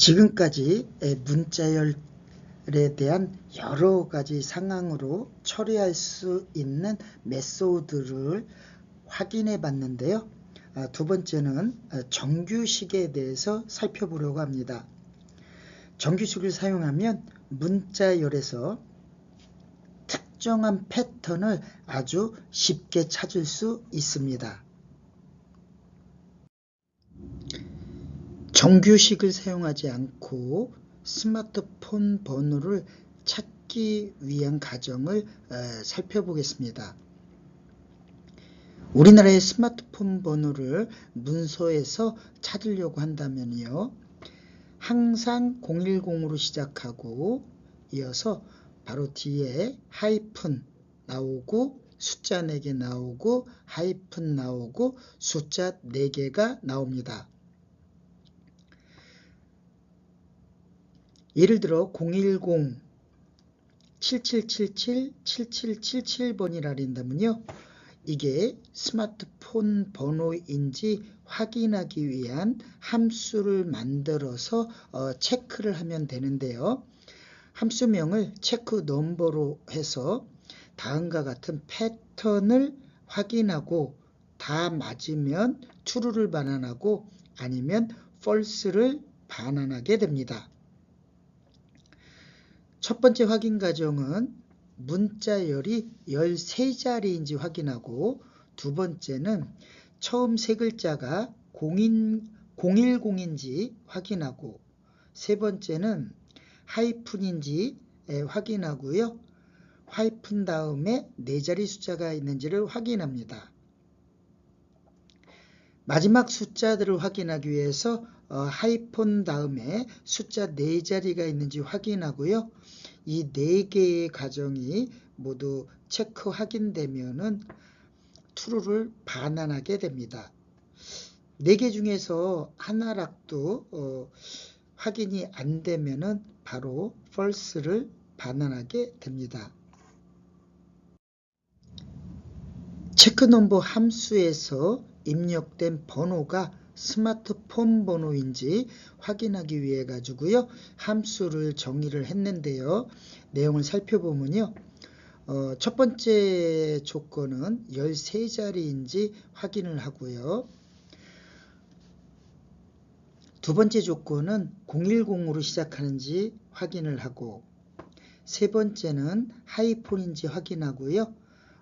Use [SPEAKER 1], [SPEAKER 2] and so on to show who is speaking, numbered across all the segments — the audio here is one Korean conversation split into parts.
[SPEAKER 1] 지금까지 문자열에 대한 여러 가지 상황으로 처리할 수 있는 메소드를 확인해 봤는데요. 아, 두 번째는 정규식에 대해서 살펴보려고 합니다. 정규식을 사용하면 문자열에서 특정한 패턴을 아주 쉽게 찾을 수 있습니다. 정규식을 사용하지 않고 스마트폰 번호를 찾기 위한 가정을 살펴보겠습니다. 우리나라의 스마트폰 번호를 문서에서 찾으려고 한다면요. 항상 010으로 시작하고 이어서 바로 뒤에 하이픈 나오고 숫자 4개 나오고 하이픈 나오고 숫자 4개가 나옵니다. 예를 들어 010 7777 7777번이라 한다면요. 이게 스마트폰 번호인지 확인하기 위한 함수를 만들어서 어, 체크를 하면 되는데요. 함수명을 체크 넘버로 해서 다음과 같은 패턴을 확인하고 다 맞으면 true를 반환하고 아니면 false를 반환하게 됩니다. 첫 번째 확인 과정은 문자열이 13자리인지 확인하고 두 번째는 처음 세 글자가 0인, 010인지 확인하고 세 번째는 하이픈인지 확인하고요. 하이픈 다음에 네 자리 숫자가 있는지를 확인합니다. 마지막 숫자들을 확인하기 위해서 어, 하이폰 다음에 숫자 네 자리가 있는지 확인하고요. 이 네 개의 가정이 모두 체크 확인되면은 true를 반환하게 됩니다. 네 개 중에서 하나라도 어, 확인이 안 되면은 바로 false를 반환하게 됩니다. 체크 넘버 함수에서 입력된 번호가 스마트폰 번호인지 확인하기 위해 가지고요. 함수를 정의를 했는데요. 내용을 살펴보면요. 어, 첫 번째 조건은 13자리인지 확인을 하고요. 두 번째 조건은 010으로 시작하는지 확인을 하고 세 번째는 하이폰인지 확인하고요.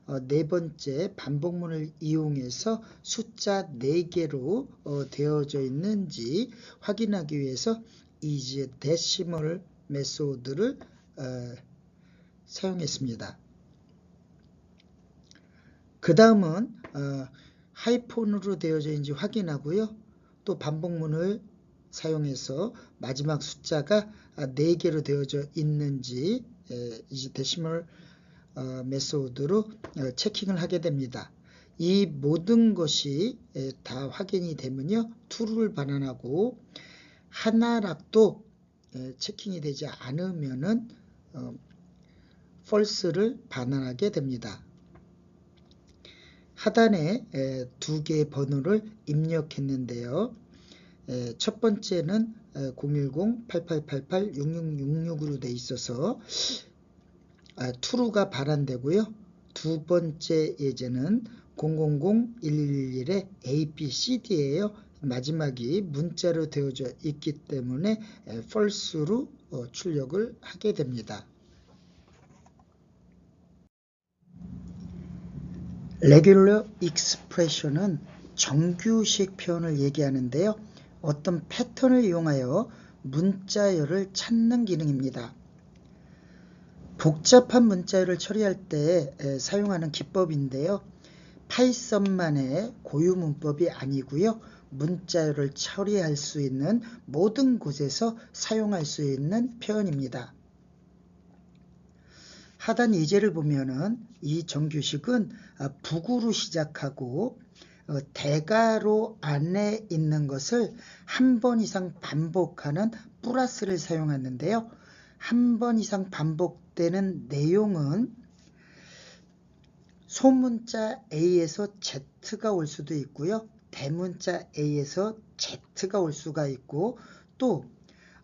[SPEAKER 1] 어, 네 번째 반복문을 이용해서 숫자 4개로 어, 되어져 있는지 확인하기 위해서 이제 데시멀 메소드를 어, 사용했습니다. 그 다음은 하이폰으로 되어져 있는지 확인하고요. 또 반복문을 사용해서 마지막 숫자가 4개로 되어져 있는지 이제 데시멀 어, 메소드로 어, 체킹을 하게 됩니다. 이 모든 것이 다 확인이 되면요. true를 반환하고 하나라도 체킹이 되지 않으면은 어, false를 반환하게 됩니다. 하단에 두 개의 번호를 입력했는데요. 첫 번째는 010-8888-6666으로 돼 있어서 아, true가 발환되고요. 두 번째 예제는 000-1111의 ABCD예요. 마지막이 문자로 되어져 있기 때문에 false로 어, 출력을 하게 됩니다. regular expression은 정규식 표현을 얘기하는데요. 어떤 패턴을 이용하여 문자열을 찾는 기능입니다. 복잡한 문자열을 처리할 때 사용하는 기법인데요. 파이썬만의 고유 문법이 아니고요. 문자열을 처리할 수 있는 모든 곳에서 사용할 수 있는 표현입니다. 하단 예제를 보면은 이 정규식은 아, 북으로 시작하고 어, 대가로 안에 있는 것을 한 번 이상 반복하는 플러스를 사용하는데요. 한 번 이상 반복 되는 내용은 소문자 A에서 Z가 올 수도 있고요. 대문자 A에서 Z가 올 수가 있고 또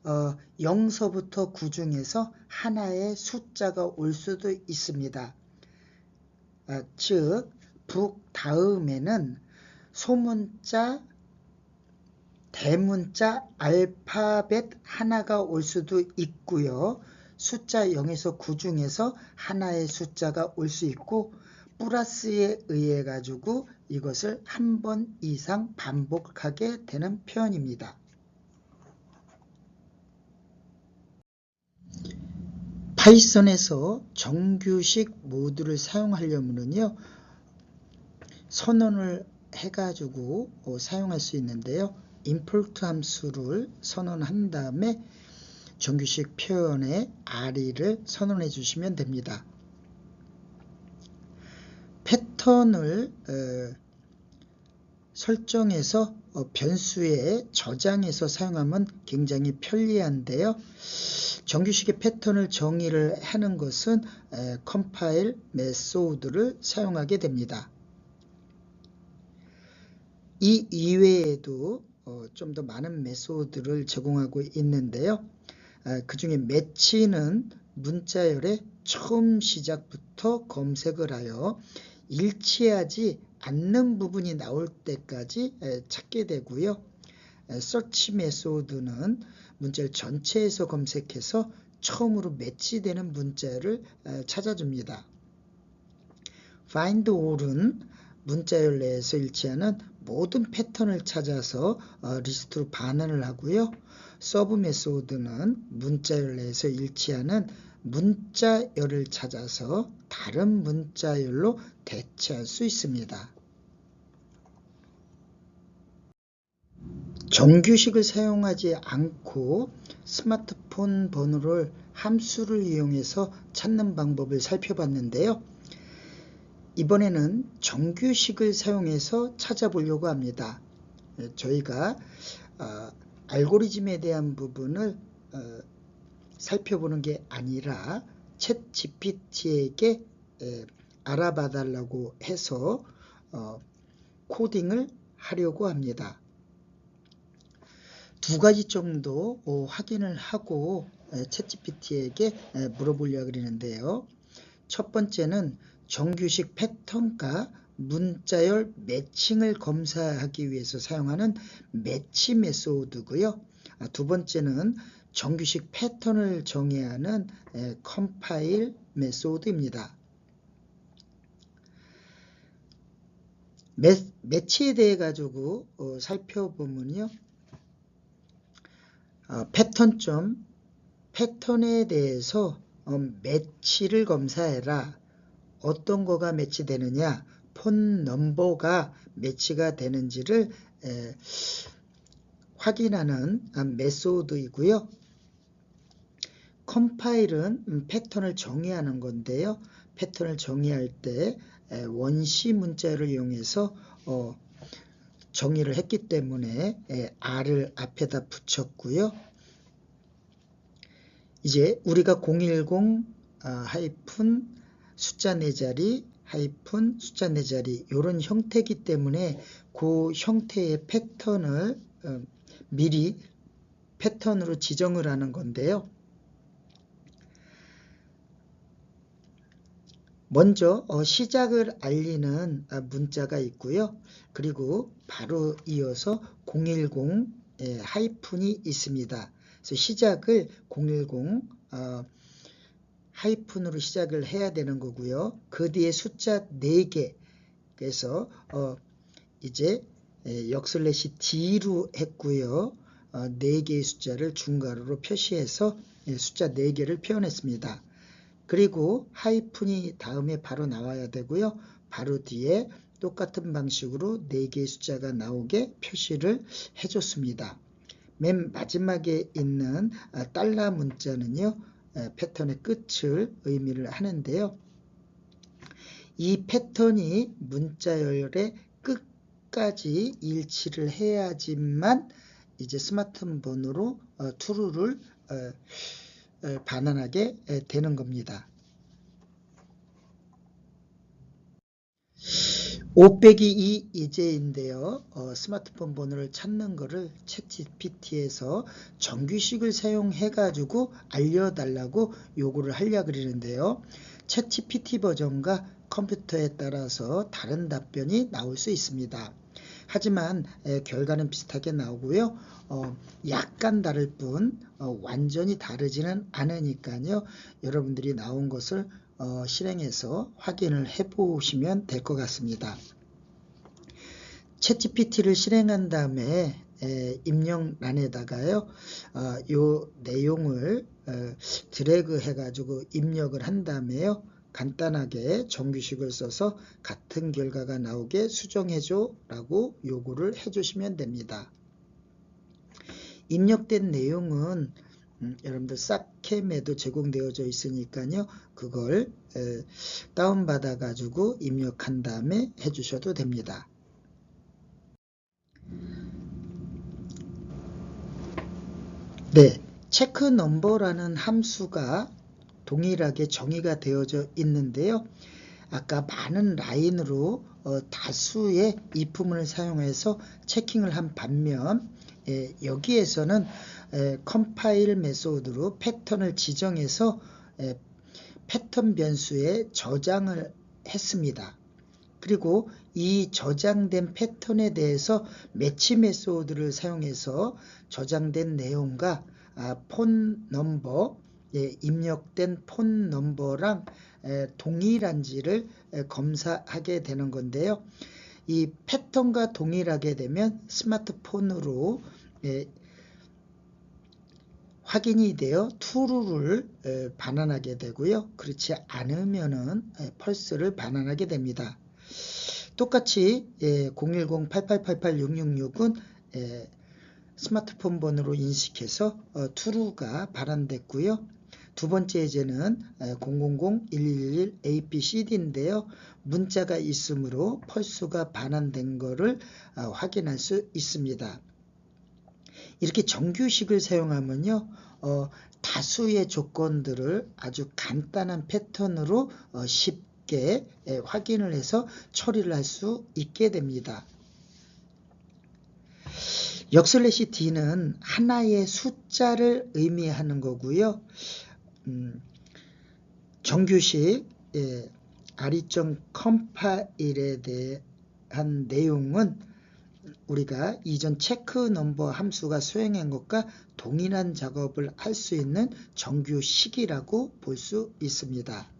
[SPEAKER 1] 어, 0서부터 9 중에서 하나의 숫자가 올 수도 있습니다. 아, 즉, 북 다음에는 소문자, 대문자, 알파벳 하나가 올 수도 있고요. 숫자 0에서 9 중에서 하나의 숫자가 올 수 있고 플러스에 의해 가지고 이것을 한 번 이상 반복하게 되는 표현입니다. 파이썬에서 정규식 모드를 사용하려면요 선언을 해가지고 어, 사용할 수 있는데요. import 함수를 선언한 다음에 정규식 표현에 RE를 선언해 주시면 됩니다. 패턴을 어, 설정해서 어, 변수에 저장해서 사용하면 굉장히 편리한데요. 정규식의 패턴을 정의를 하는 것은 에, 컴파일 메소드를 사용하게 됩니다. 이 이외에도 어, 좀 더 많은 메소드를 제공하고 있는데요. 아, 그 중에 매치는 문자열의 처음 시작부터 검색을 하여 일치하지 않는 부분이 나올 때까지 에, 찾게 되고요. 서치 메소드는 문자열 전체에서 검색해서 처음으로 매치되는 문자열을 에, 찾아줍니다. find all은 문자열 내에서 일치하는 모든 패턴을 찾아서 어, 리스트로 반환을 하고요. 서브 메소드는 문자열 내에서 일치하는 문자열을 찾아서 다른 문자열로 대체할 수 있습니다. 정규식을 사용하지 않고 스마트폰 번호를 함수를 이용해서 찾는 방법을 살펴봤는데요. 이번에는 정규식을 사용해서 찾아보려고 합니다. 예, 저희가 어, 알고리즘에 대한 부분을 어, 살펴보는 게 아니라 챗 GPT에게 에, 알아봐 달라고 해서 어, 코딩을 하려고 합니다. 두 가지 정도 어, 확인을 하고 챗 GPT에게 물어보려고 그러는데요. 첫 번째는 정규식 패턴과 문자열 매칭을 검사하기 위해서 사용하는 매치 메소드고요. 아, 두 번째는 정규식 패턴을 정의하는 컴파일 메소드입니다. 매, 매치에 대해 가지고 어, 살펴보면요. 어, 패턴점 패턴에 대해서 어, 매치를 검사해라. 어떤 거가 매치되느냐 폰 넘버가 매치가 되는지를 에, 확인하는 메소드이고요. 컴파일은 음, 패턴을 정의하는 건데요. 패턴을 정의할 때 에, 원시 문자를 이용해서 어, 정의를 했기 때문에 에, R을 앞에다 붙였고요. 이제 우리가 010 아, 하이픈 숫자 4자리 하이픈 숫자 4자리 이런 형태이기 때문에 그 형태의 패턴을 어, 미리 패턴으로 지정을 하는 건데요. 먼저 어, 시작을 알리는 아, 문자가 있고요. 그리고 바로 이어서 010 하이픈이 있습니다. 그래서 시작을 010 하이픈으로 시작을 해야 되는 거고요. 그 뒤에 숫자 4개 그래서 어 이제 역슬래시 D로 했고요. 어 4개의 숫자를 중괄호로 표시해서 숫자 4개를 표현했습니다. 그리고 하이픈이 다음에 바로 나와야 되고요. 바로 뒤에 똑같은 방식으로 4개의 숫자가 나오게 표시를 해줬습니다. 맨 마지막에 있는 아, 달러 문자는요. 패턴의 끝을 의미를 하는데요. 이 패턴이 문자열의 끝까지 일치를 해야지만 이제 스마트폰으로 어, 투루를 어, 반환하게 되는 겁니다. 5 빼기 2 예제인데요. 어, 스마트폰 번호를 찾는 거를 챗GPT에서 정규식을 사용해 가지고 알려달라고 요구를 하려 그러는데요. 챗GPT 버전과 컴퓨터에 따라서 다른 답변이 나올 수 있습니다. 하지만 에, 결과는 비슷하게 나오고요. 어, 약간 다를 뿐 어, 완전히 다르지는 않으니까요. 여러분들이 나온 것을 어, 실행해서 확인을 해 보시면 될 것 같습니다. 챗GPT를 실행한 다음에 에, 입력란에다가요, 어, 요 내용을 어, 드래그 해가지고 입력을 한 다음에요, 간단하게 정규식을 써서 같은 결과가 나오게 수정해줘 라고 요구를 해주시면 됩니다. 입력된 내용은 음, 여러분들 싹캠에도 제공되어져 있으니까요. 그걸 에, 다운받아 가지고 입력한 다음에 해주셔도 됩니다. 네, 체크 넘버라는 함수가 동일하게 정의가 되어져 있는데요. 아까 많은 라인으로 어, 다수의 이품을 사용해서 체킹을 한 반면 예, 여기에서는 에, 컴파일 메소드로 패턴을 지정해서 에, 패턴 변수에 저장을 했습니다. 그리고 이 저장된 패턴에 대해서 매치 메소드를 사용해서 저장된 내용과 아, 폰 넘버 예, 입력된 폰 넘버랑 에, 동일한지를 에, 검사하게 되는 건데요. 이 패턴과 동일하게 되면 스마트폰으로 예, 확인이 되어 true를 에, 반환하게 되고요. 그렇지 않으면은 에, 펄스를 반환하게 됩니다. 똑같이 예, 010-8888-666은 예, 스마트폰 번호로 인식해서 어, true가 발환됐고요. 두 번째 예제는 000-1111 ABCD인데요. 문자가 있으므로 펄스가 반환된 것을 어, 확인할 수 있습니다. 이렇게 정규식을 사용하면요. 어, 다수의 조건들을 아주 간단한 패턴으로 어, 쉽게 예, 확인을 해서 처리를 할 수 있게 됩니다. 역슬래시 D는 하나의 숫자를 의미하는 거고요. 음, 정규식 예, 아리점 컴파일에 대한 내용은 우리가 이전 체크 넘버 함수가 수행한 것과 동일한 작업을 할 수 있는 정규식이라고 볼 수 있습니다.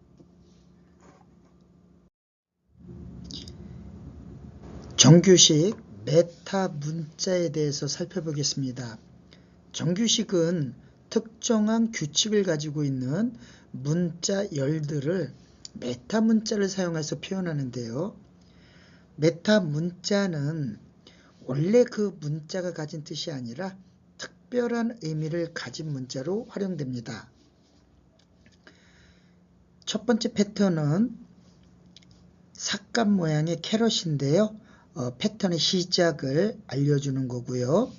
[SPEAKER 1] 정규식 메타 문자에 대해서 살펴보겠습니다. 정규식은 특정한 규칙을 가지고 있는 문자 열들을 메타 문자를 사용해서 표현하는데요. 메타 문자는 원래 그 문자가 가진 뜻이 아니라 특별한 의미를 가진 문자로 활용됩니다. 첫 번째 패턴은 삭감 모양의 캐럿인데요. 어, 패턴의 시작을 알려주는 거고요.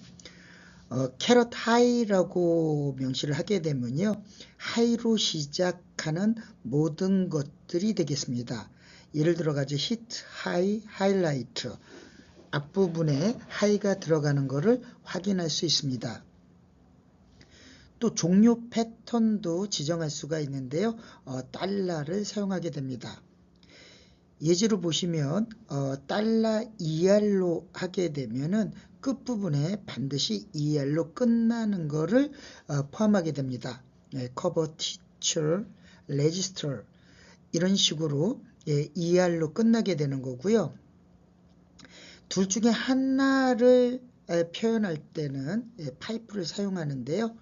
[SPEAKER 1] 어, 캐럿 하이라고 명시를 하게 되면요. 하이로 시작하는 모든 것들이 되겠습니다. 예를 들어 가지 히트, 하이, 하이라이트 앞부분에 하이가 들어가는 것을 확인할 수 있습니다. 또 종료 패턴도 지정할 수가 있는데요. 어, 달러를 사용하게 됩니다. 예제로 보시면 어, 달러 ER로 하게 되면은 끝부분에 반드시 ER로 끝나는 것을 어, 포함하게 됩니다. 예, cover, teacher, register 이런 식으로 예, ER로 끝나게 되는 거고요. 둘 중에 하나를 에, 표현할 때는 예, 파이프를 사용하는데요.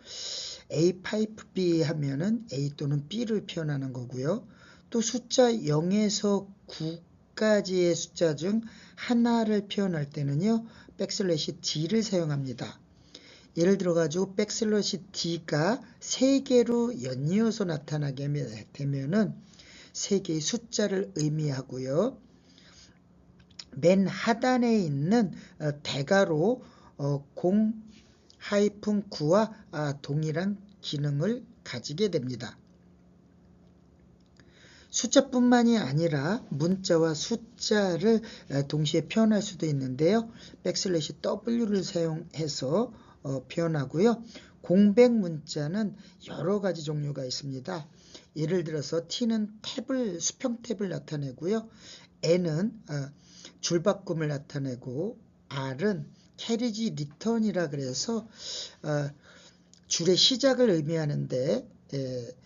[SPEAKER 1] A 파이프 B 하면은 A 또는 B를 표현하는 거고요. 또 숫자 0에서 9까지의 숫자 중 하나를 표현할 때는요. 백슬래시 D를 사용합니다. 예를 들어 가지고 백슬래시 D가 3개로 연이어서 나타나게 되면은 3개의 숫자를 의미하고요. 맨 하단에 있는 어, 대가로 0-9와 어, 아, 동일한 기능을 가지게 됩니다. 숫자뿐만이 아니라 문자와 숫자를 에, 동시에 표현할 수도 있는데요. 백슬래시 W를 사용해서 어, 표현하고요. 공백 문자는 여러 가지 종류가 있습니다. 예를 들어서 T는 탭을 수평 탭을 나타내고요. N은 어, 줄바꿈을 나타내고 R은 캐리지 리턴이라 그래서 어, 줄의 시작을 의미하는데 에,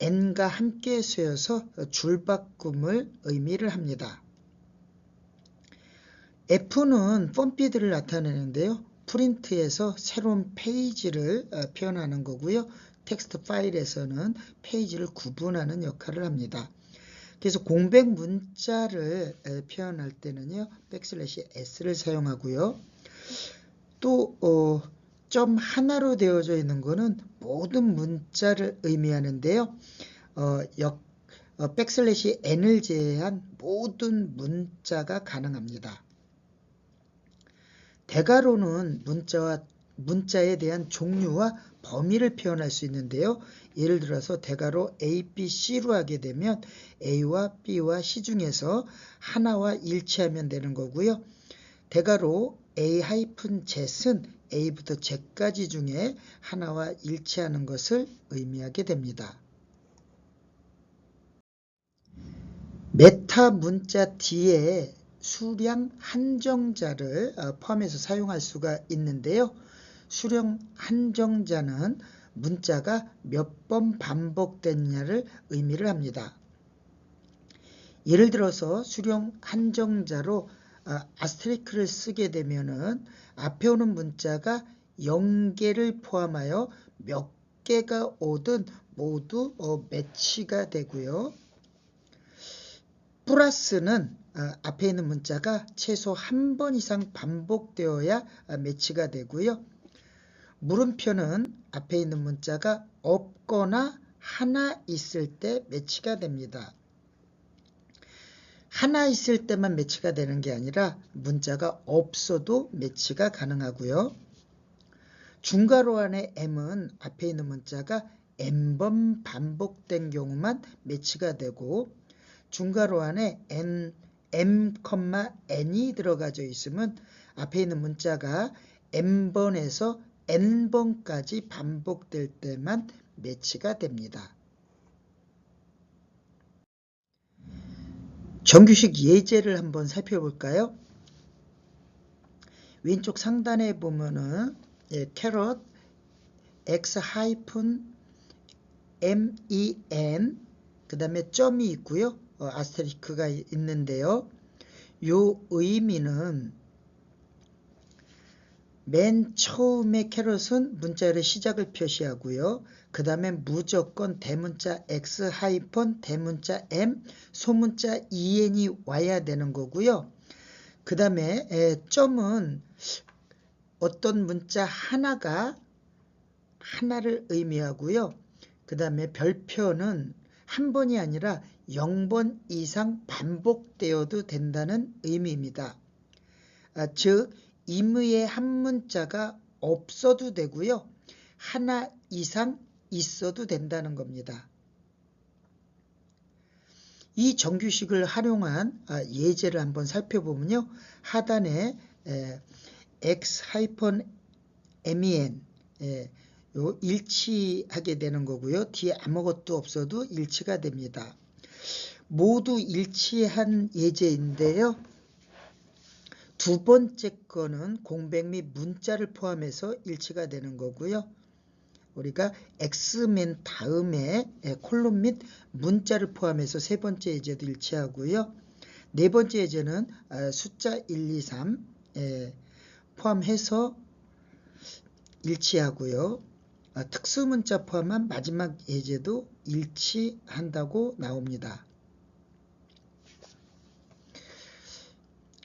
[SPEAKER 1] n과 함께 쓰여서 줄바꿈을 의미를 합니다. F는 펌피드를 나타내는데요. 프린트에서 새로운 페이지를 어, 표현하는 거고요. 텍스트 파일에서는 페이지를 구분하는 역할을 합니다. 그래서 공백 문자를 표현할 때는요. 백슬래시 s를 사용하고요. 또 어, 점 하나로 되어져 있는 것은 모든 문자를 의미하는데요. 어, 역, 어, 백슬래시 n을 제외한 모든 문자가 가능합니다. 대괄호는 문자와 문자에 대한 종류와 범위를 표현할 수 있는데요. 예를 들어서 대괄호 A, B, C로 하게 되면 A와 B와 C 중에서 하나와 일치하면 되는 거고요. 대괄호 A-Z은 A부터 Z까지 중에 하나와 일치하는 것을 의미하게 됩니다. 메타 문자 뒤에 수량 한정자를 어, 포함해서 사용할 수가 있는데요. 수량 한정자는 문자가 몇 번 반복됐냐를 의미를 합니다. 예를 들어서 수령 한정자로 어, 아스트리크를 쓰게 되면은 앞에 오는 문자가 0개를 포함하여 몇 개가 오든 모두 어, 매치가 되고요. 플러스는 어, 앞에 있는 문자가 최소 한 번 이상 반복되어야 매치가 되고요. 물음표는 앞에 있는 문자가 없거나 하나 있을 때 매치가 됩니다. 하나 있을 때만 매치가 되는 게 아니라 문자가 없어도 매치가 가능하고요. 중괄호 안에 m은 앞에 있는 문자가 n번 반복된 경우만 매치가 되고 중괄호 안에 n, m, n이 들어가져 있으면 앞에 있는 문자가 n번에서 n번까지 반복될 때만 매치가 됩니다. 정규식 예제를 한번 살펴볼까요? 왼쪽 상단에 보면은 예, 캐럿 x 하이픈 m e n 그 다음에 점이 있고요. 어, 아스테리크가 있는데요. 요 의미는 맨 처음에 캐럿은 문자열의 시작을 표시하고요. 그 다음에 무조건 대문자 x 하이폰 대문자 m 소문자 en이 와야 되는 거고요. 그 다음에 점은 어떤 문자 하나가 하나를 의미하고요. 그 다음에 별표는 한 번이 아니라 0번 이상 반복되어도 된다는 의미입니다. 아, 즉 임의의 한 문자가 없어도 되고요. 하나 이상 있어도 된다는 겁니다. 이 정규식을 활용한 아, 예제를 한번 살펴보면요. 하단에 x-men 요 일치하게 되는 거고요. 뒤에 아무것도 없어도 일치가 됩니다. 모두 일치한 예제인데요. 두 번째 거는 공백 및 문자를 포함해서 일치가 되는 거고요. 우리가 x맨 다음에 콜론 및 문자를 포함해서 세 번째 예제도 일치하고요. 네 번째 예제는 아, 숫자 1, 2, 3 포함해서 일치하고요. 아, 특수 문자 포함한 마지막 예제도 일치한다고 나옵니다.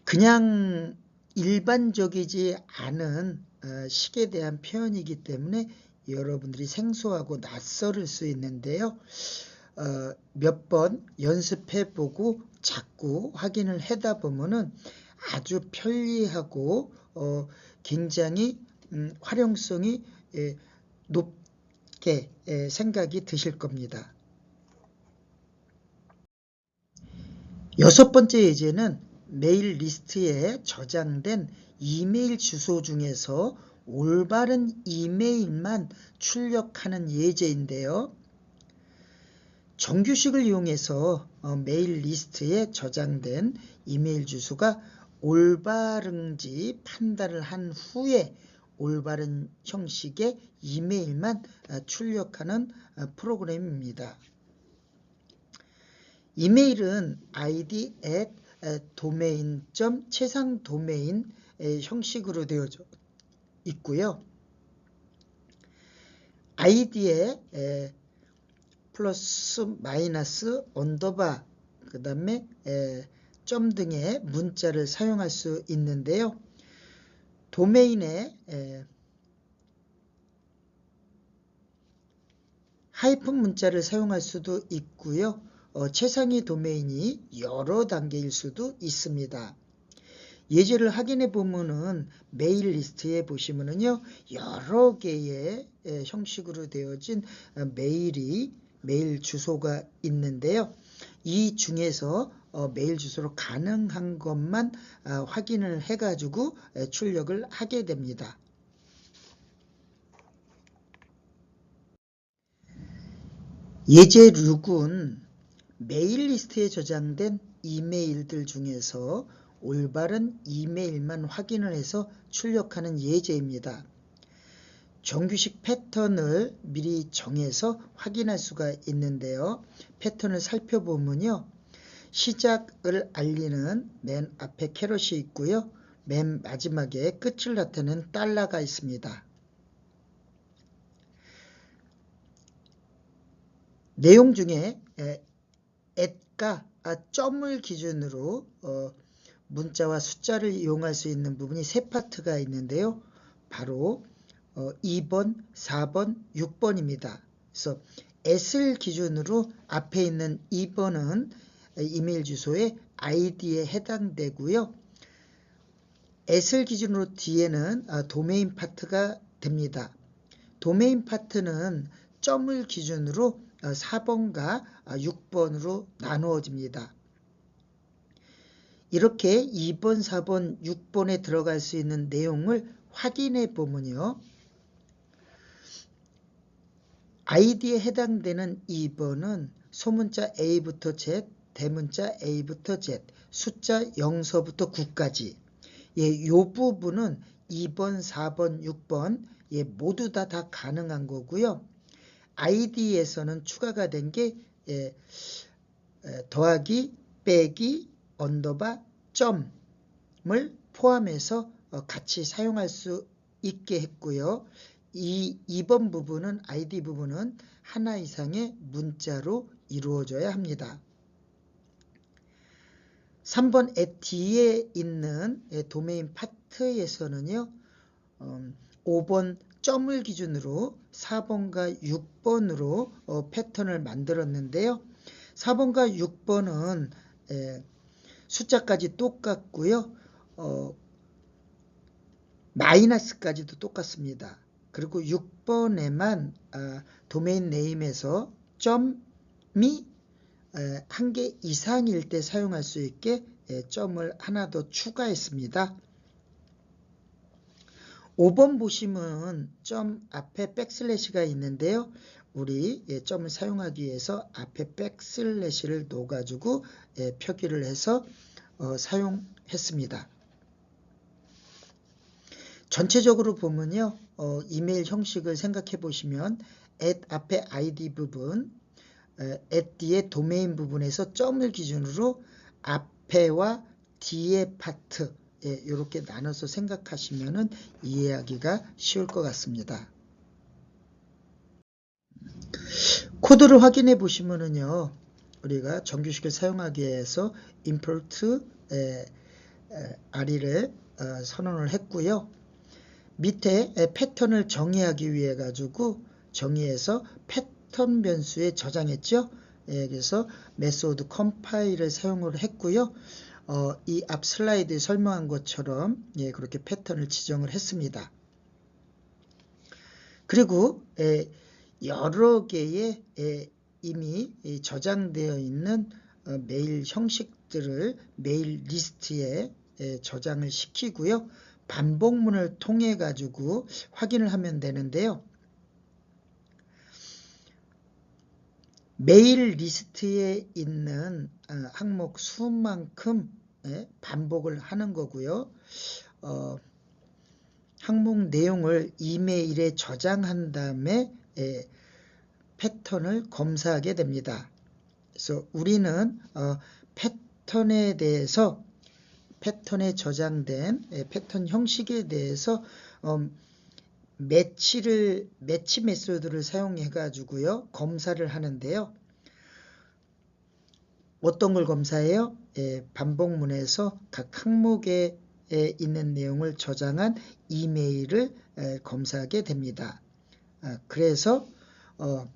[SPEAKER 1] 그냥 일반적이지 않은 어, 식에 대한 표현이기 때문에 여러분들이 생소하고 낯설을 수 있는데요. 어, 몇 번 연습해 보고 자꾸 확인을 하다 보면은 아주 편리하고 어, 굉장히 음, 활용성이 예, 높게 예, 생각이 드실 겁니다. 여섯 번째 예제는 메일 리스트에 저장된 이메일 주소 중에서 올바른 이메일만 출력하는 예제인데요. 정규식을 이용해서 어, 메일 리스트에 저장된 이메일 주소가 올바른지 판단을 한 후에 올바른 형식의 이메일만 어, 출력하는 어, 프로그램입니다. 이메일은 id at domain 최상 도메인 형식으로 되어져 있고요. id에 플러스 마이너스 언더바 그 다음에 점 등의 문자를 사용할 수 있는데요. 도메인에 하이픈 문자를 사용할 수도 있고요. 어, 최상위 도메인이 여러 단계일 수도 있습니다. 예제를 확인해 보면은 메일 리스트에 보시면은요 여러 개의 형식으로 되어진 어, 메일이 메일 주소가 있는데요. 이 중에서 어, 메일 주소로 가능한 것만 아, 확인을 해가지고 출력을 하게 됩니다. 예제 6은 메일 리스트에 저장된 이메일들 중에서 올바른 이메일만 확인을 해서 출력하는 예제입니다. 정규식 패턴을 미리 정해서 확인할 수가 있는데요. 패턴을 살펴보면요. 시작을 알리는 맨 앞에 캐럿이 있고요. 맨 마지막에 끝을 나타내는 달러가 있습니다. 내용 중에 at가 아, 점을 기준으로 어, 문자와 숫자를 이용할 수 있는 부분이 세 파트가 있는데요. 바로 어, 2번, 4번, 6번입니다. 그래서 S를 기준으로 앞에 있는 2번은 이메일 주소의 아이디에 해당되고요. S를 기준으로 뒤에는 아, 도메인 파트가 됩니다. 도메인 파트는 점을 기준으로 4번과 어, 6번으로 아, 나누어집니다. 이렇게 2번, 4번, 6번에 들어갈 수 있는 내용을 확인해 보면요. 아이디에 해당되는 2번은 소문자 A부터 Z, 대문자 A부터 Z, 숫자 0서부터 9까지 예, 이 부분은 2번, 4번, 6번 예, 모두 다, 다 가능한 거고요. 아이디에서는 추가가 된게 예, 더하기, 빼기, 언더바, 점을 포함해서 어, 같이 사용할 수 있게 했고요. 이 2번 부분은 아이디 부분은 하나 이상의 문자로 이루어져야 합니다. 3번 에 뒤에 있는 도메인 파트에서는요. 5번 음, 점을 기준으로 4번과 6번으로 어, 패턴을 만들었는데요. 4번과 6번은 숫자까지 똑같고요. 어, 마이너스까지도 똑같습니다. 그리고 6번에만 아, 도메인 네임에서 점이 한 개 이상일 때 사용할 수 있게 점을 하나 더 추가했습니다. 5번 보시면 점 앞에 백슬래시가 있는데요. 우리 예, 점을 사용하기 위해서 앞에 백슬래시를 놓아가지고 예, 표기를 해서 어, 사용했습니다. 전체적으로 보면요. 어, 이메일 형식을 생각해 보시면 at 앞에 id 부분, at 뒤에 도메인 부분에서 점을 기준으로 앞에와 뒤에 파트 예, 이렇게 나눠서 생각하시면 이해하기가 쉬울 것 같습니다. 코드를 확인해 보시면은요. 우리가 정규식을 사용하기 위해서 import RE를 어, 선언을 했고요. 밑에 패턴을 정의하기 위해 가지고 정의해서 패턴 변수에 저장했죠. 예, 그래서 메소드 컴파일을 사용을 했고요. 어, 이 앞 슬라이드에 설명한 것처럼 예, 그렇게 패턴을 지정을 했습니다. 그리고 예, 여러 개의 예, 이미 저장되어 있는 어, 메일 형식들을 메일 리스트에 에, 저장을 시키고요. 반복문을 통해 가지고 확인을 하면 되는데요. 메일 리스트에 있는 어, 항목 수만큼 예, 반복을 하는 거고요. 어, 항목 내용을 이메일에 저장한 다음에 예, 패턴을 검사하게 됩니다. 그래서 우리는 어, 패턴에 대해서 패턴에 저장된 예, 패턴 형식에 대해서 어, 매치를 매치 메소드를 사용해 가지고요 검사를 하는데요. 어떤 걸 검사해요? 예, 반복문에서 각 항목에 에 있는 내용을 저장한 이메일을 에, 검사하게 됩니다. 아, 그래서 어,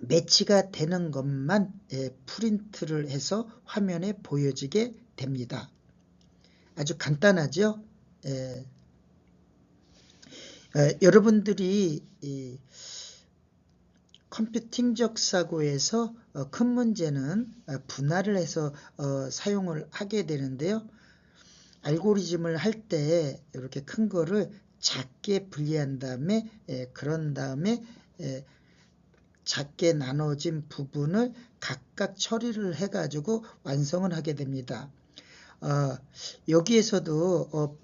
[SPEAKER 1] 매치가 되는 것만 에, 프린트를 해서 화면에 보여지게 됩니다. 아주 간단하죠? 에, 에, 여러분들이 이, 컴퓨팅적 사고에서 어, 큰 문제는 어, 분할을 해서 어, 사용을 하게 되는데요. 알고리즘을 할 때 이렇게 큰 거를 작게 분리한 다음에 에, 그런 다음에 에, 작게 나눠진 부분을 각각 처리를 해가지고 완성을 하게 됩니다. 어, 여기에서도 어,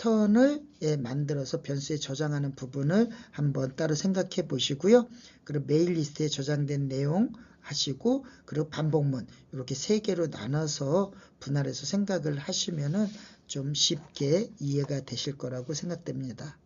[SPEAKER 1] 패턴을 예, 만들어서 변수에 저장하는 부분을 한번 따로 생각해 보시고요. 그리고 메일 리스트에 저장된 내용 하시고 그리고 반복문 이렇게 세 개로 나눠서 분할해서 생각을 하시면은 좀 쉽게 이해가 되실 거라고 생각됩니다.